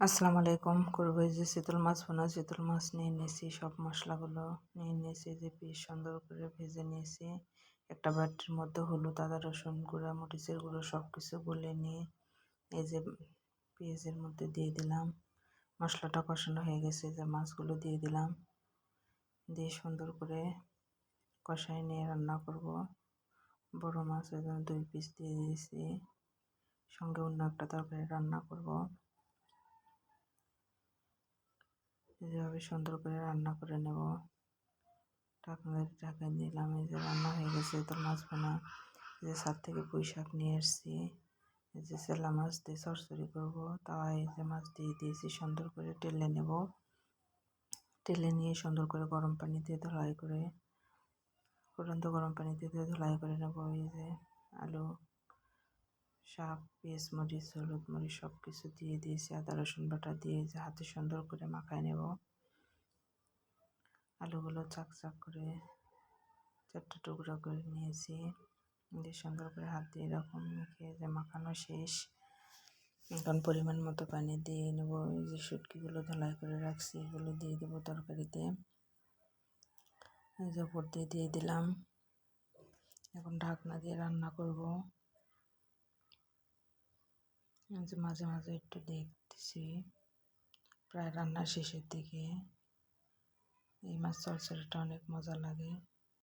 আসসালামু আলাইকুম। করব যে চিতল মাছ বোনা চিতল মাছ নিয়ে নিয়েছি। সব মশলাগুলো নিয়ে নিয়েছি যে পিস সুন্দর করে ভেজে নিয়েছি। একটা বাটির মধ্যে হলুদ, আদা, রসুন গুঁড়া, মরিচের গুঁড়ো সব কিছু গুলে নিয়ে এই যে পেঁয়াজের মধ্যে দিয়ে দিলাম। মশলাটা কষানো হয়ে গেছে যে মাছগুলো দিয়ে দিলাম। দিয়ে সুন্দর করে কষাই নিয়ে রান্না করব। বড় মাছ দুই পিস দিয়ে দিয়েছি। সঙ্গে অন্য একটা তরকারি রান্না করব। যেভাবে সুন্দর করে রান্না করে নেব। ঢাকনা ঢাকা দিলাম, এই যে রান্না হয়ে গেছে তো মাছ বোনা। যে সাত থেকে পুঁই শাক নিয়ে এসেছি। এই যে সেলা মাছ দিয়ে সরসরি করব তাই এই যে মাছ দিয়ে দিয়েছি, সুন্দর করে টেলে নেব। টেলে নিয়ে সুন্দর করে গরম পানি দিয়ে ধোলাই করে, ফুটন্ত গরম পানি দিয়ে ধোলাই করে নেব। এই যে আলু শাক, পেঁয়াজ, মরিচ, হলুদ মরিচ সব কিছু দিয়ে দিয়েছি। আদা, রসুন বাটা দিয়ে হাতে সুন্দর করে মাখায় নেব। আলুগুলো চাক চাক করে চারটে টুকরো করে নিয়েছি। দিয়ে সুন্দর করে হাত দিয়ে এরকম মেখে যে মাখানো শেষ। এখন পরিমাণ মতো পানি দিয়ে নেব। এই যে শুটকিগুলো ধলাই করে রাখছি, এগুলো দিয়ে দেবো তরকারিতে। এই যে উপর দিয়ে দিয়ে দিলাম। এখন ঢাকনা দিয়ে রান্না করব। যে মাঝে মাঝে একটু দেখতেছি। প্রায় রান্নার শেষের দিকে। এই মাছ চলচলটা অনেক মজা লাগে।